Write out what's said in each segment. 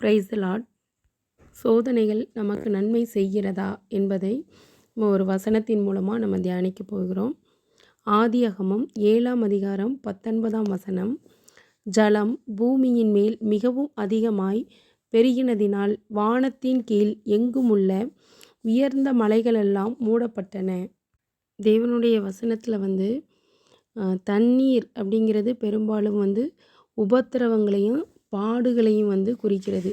Price Lord சோதனைகள் நமக்கு நன்மை செய்கிறதா என்பதை நம்ம ஒரு வசனத்தின் மூலமாக நம்ம தியானிக்க போகிறோம். ஆதியகமம் ஏழாம் அதிகாரம் பத்தொன்பதாம் வசனம். ஜலம் பூமியின் மேல் மிகவும் அதிகமாய் பெருகினதினால் வானத்தின் கீழ் எங்கும் உள்ள உயர்ந்த மலைகளெல்லாம் மூடப்பட்டன. தேவனுடைய வசனத்தில் வந்து தண்ணீர் அப்படிங்கிறது பெரும்பாலும் வந்து உபத்திரவங்களையும் பாடுகளையும் வந்து குறிக்கிறது.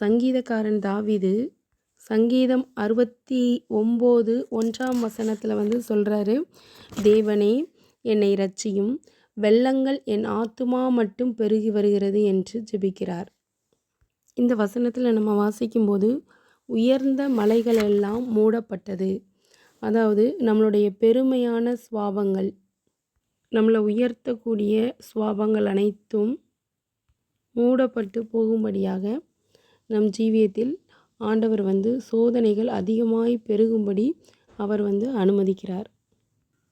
சங்கீதக்காரன் தாவிது சங்கீதம் அறுபத்தி ஒம்பது ஒன்றாம் வசனத்தில் வந்து சொல்கிறாரு தேவனே என்னை ரட்சியும் வெள்ளங்கள் என் ஆத்துமா மட்டும் பெருகி வருகிறது என்று ஜெபிக்கிறார். இந்த வசனத்தில் நம்ம வாசிக்கும்போது உயர்ந்த மலைகள் எல்லாம் மூடப்பட்டது. அதாவது நம்மளுடைய பெருமையான சுவாபங்கள் நம்மளை உயர்த்தக்கூடிய சுவாபங்கள் அனைத்தும் மூடப்பட்டு போகும்படியாக நம் ஜீவியத்தில் ஆண்டவர் வந்து சோதனைகள் அதிகமாய் பெருகும்படி அவர் வந்து அனுமதிக்கிறார்.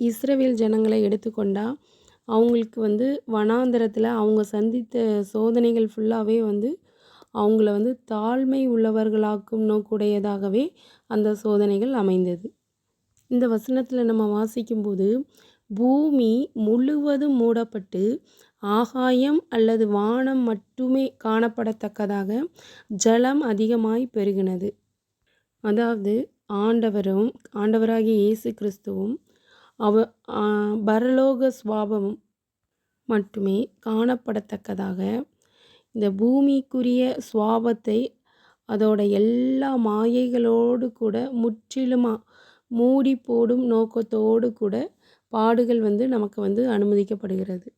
இஸ்ரவேல் ஜனங்களை எடுத்துக்கொண்டால் அவங்களுக்கு வந்து வனாந்தரத்தில் அவங்க சந்தித்த சோதனைகள் ஃபுல்லாகவே வந்து அவங்கள வந்து தாழ்மை உள்ளவர்களாக்கும் நோக்குடையதாகவே அந்த சோதனைகள் அமைந்தது. இந்த வசனத்தில் நம்ம வாசிக்கும்போது பூமி முழுவதும் மூடப்பட்டு ஆகாயம் அல்லது வானம் மட்டுமே காணப்படத்தக்கதாக ஜலம் அதிகமாய் பெருகினது. அதாவது ஆண்டவரும் ஆண்டவராகிய இயேசு கிறிஸ்துவும் அவ பரலோக சுவாபமும் மட்டுமே காணப்படத்தக்கதாக இந்த பூமிக்குரிய சுவாபத்தை அதோட எல்லா மாயைகளோடு கூட முற்றிலுமாக மூடி போடும் நோக்கத்தோடு கூட பாடுகள் வந்து நமக்கு வந்து அனுமதிக்கப்படுகிறது.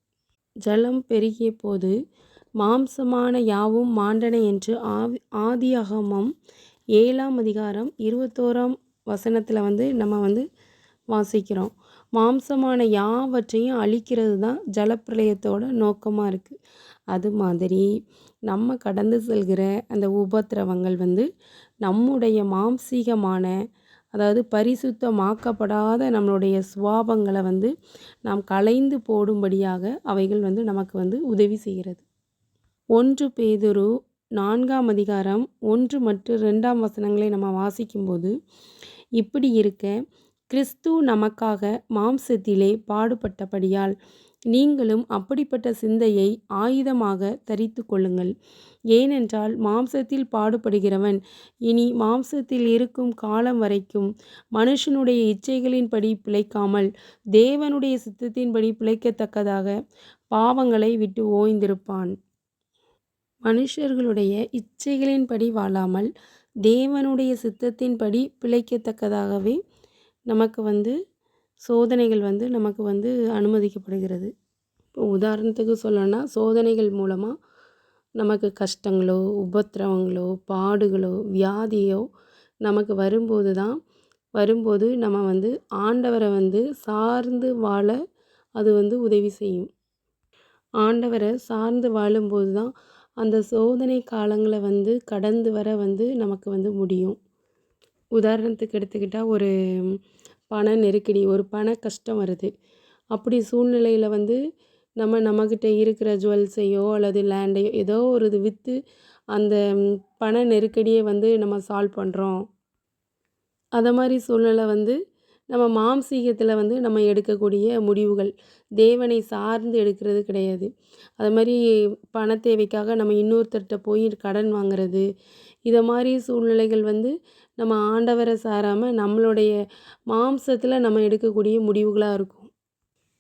ஜலம் பெருகிய போது மாம்சமான யாவும் மாண்டன என்று ஆவி ஆதியாகமம் ஏழாம் அதிகாரம் இருபத்தோராம் வசனத்தில் வந்து நம்ம வந்து வாசிக்கிறோம். மாம்சமான யாவற்றையும் அழிக்கிறது தான் ஜலப்பிரளயத்தோட நோக்கமாக இருக்குது அது மாதிரி நம்ம கடந்து செல்கிற அந்த உபத்திரவங்கள் வந்து நம்முடைய மாம்சீகமான அதாவது பரிசுத்தமாக்கப்படாத நம்மளுடைய சுவாபங்களை வந்து நாம் களைந்து போடும்படியாக அவைகள் வந்து நமக்கு வந்து உதவி செய்கிறது. ஒன்று பேதுரு நான்காம் அதிகாரம் ஒன்று மற்றும் ரெண்டாம் வசனங்களை நம்ம வாசிக்கும்போது இப்படி இருக்க கிறிஸ்து நமக்காக மாம்சத்திலே பாடுபட்டபடியால் நீங்களும் அப்படிப்பட்ட சிந்தையை ஆயுதமாக தரித்து கொள்ளுங்கள். ஏனென்றால் மாம்சத்தில் பாடுபடுகிறவன் இனி மாம்சத்தில் இருக்கும் காலம் வரைக்கும் மனுஷனுடைய இச்சைகளின்படி பிழைக்காமல் தேவனுடைய சித்தத்தின்படி பிழைக்கத்தக்கதாக பாவங்களை விட்டு ஓய்ந்திருப்பான். மனுஷர்களுடைய இச்சைகளின்படி வாழாமல் தேவனுடைய சித்தத்தின்படி பிழைக்கத்தக்கதாகவே நமக்கு வந்து சோதனைகள் வந்து நமக்கு வந்து அனுமதிக்கப்படுகிறது. இப்போ உதாரணத்துக்கு சொல்லணும்னா சோதனைகள் மூலமாக நமக்கு கஷ்டங்களோ உபத்திரவங்களோ பாடுகளோ வியாதியோ நமக்கு வரும்போது தான் வரும்போது நம்ம வந்து ஆண்டவரை வந்து சார்ந்து வாழ அது வந்து உதவி செய்யும். ஆண்டவரை சார்ந்து வாழும்போது தான் அந்த சோதனை காலங்களை வந்து கடந்து வர வந்து நமக்கு வந்து முடியும். உதாரணத்துக்கு எடுத்துக்கிட்டால் ஒரு பண நெருக்கடி ஒரு பண கஷ்டம் வருது. அப்படி சூழ்நிலையில் வந்து நம்ம நம்மக்கிட்ட இருக்கிற ஜுவல்ஸையோ அல்லது லேண்டையோ ஏதோ ஒரு இது விற்று அந்த பண நெருக்கடியை வந்து நம்ம சால்வ் பண்ணுறோம் அதை மாதிரி சூழ்நிலை வந்து நம்ம மாம்சீகத்தில் வந்து நம்ம எடுக்கக்கூடிய முடிவுகள். தேவனை சார்ந்து எடுக்கிறது கிடையாது. அது மாதிரி பண தேவைக்காக நம்ம இன்னொருத்தர்கிட்ட போய் கடன் வாங்குறது. இதை மாதிரி சூழ்நிலைகள் வந்து நம்ம ஆண்டவரை சாராமல் நம்மளுடைய மாம்சத்தில் நம்ம எடுக்கக்கூடிய முடிவுகளாக இருக்கும்.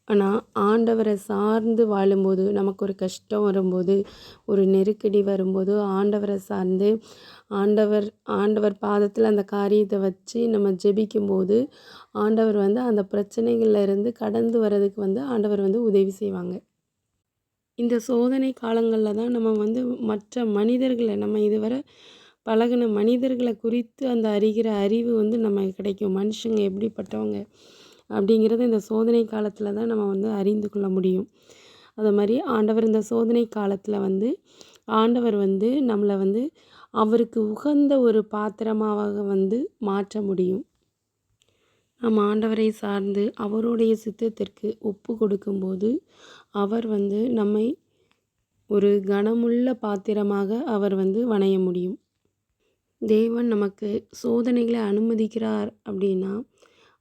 ஆனால் ஆண்டவரை சார்ந்து வாழும்போது நமக்கு ஒரு கஷ்டம் வரும்போது ஒரு நெருக்கடி வரும்போது ஆண்டவரை சார்ந்து ஆண்டவர் ஆண்டவர் பாதத்தில் அந்த காரியத்தை வச்சு நம்ம ஜெபிக்கும்போது ஆண்டவர் வந்து அந்த பிரச்சனைகள்ல இருந்து கடந்து வர்றதுக்கு வந்து ஆண்டவர் வந்து உதவி செய்வாங்க. இந்த சோதனை காலங்களில் தான் நம்ம வந்து மற்ற மனிதர்களை நம்ம இதுவரை பழகுன மனிதர்களை குறித்து அந்த அறிகிற அறிவு வந்து நமக்கு கிடைக்கும். மனுஷங்க எப்படிப்பட்டவங்க அப்படிங்கிறது இந்த சோதனை காலத்தில் தான் நம்ம வந்து அறிந்து கொள்ள முடியும். அது மாதிரி ஆண்டவர் இந்த சோதனை காலத்தில் வந்து ஆண்டவர் வந்து நம்மளை வந்து அவருக்கு உகந்த ஒரு பாத்திரமாக வந்து மாற்ற முடியும். நம்ம ஆண்டவரை சார்ந்து அவருடைய சித்தத்திற்கு ஒப்பு கொடுக்கும்போது அவர் வந்து நம்மை ஒரு கனமுள்ள பாத்திரமாக அவர் வந்து வணைய முடியும். தேவன் நமக்கு சோதனைகளை அனுமதிக்கிறார் அப்படின்னா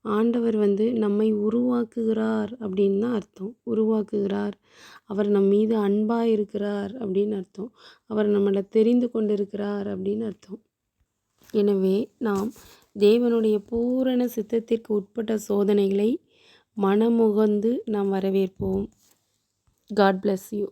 ஆண்டவர் வந்து நம்மை உருவாக்குகிறார் அப்படின்னு தான் அர்த்தம். உருவாக்குகிறார். அவர் நம் மீது அன்பாக இருக்கிறார் அப்படின்னு அர்த்தம். அவர் நம்மளை தெரிந்து கொண்டிருக்கிறார் அப்படின்னு அர்த்தம். எனவே நாம் தேவனுடைய பூரண சித்தத்திற்கு உட்பட்ட சோதனைகளை மனமுகந்து நாம் வரவேற்போம். God bless you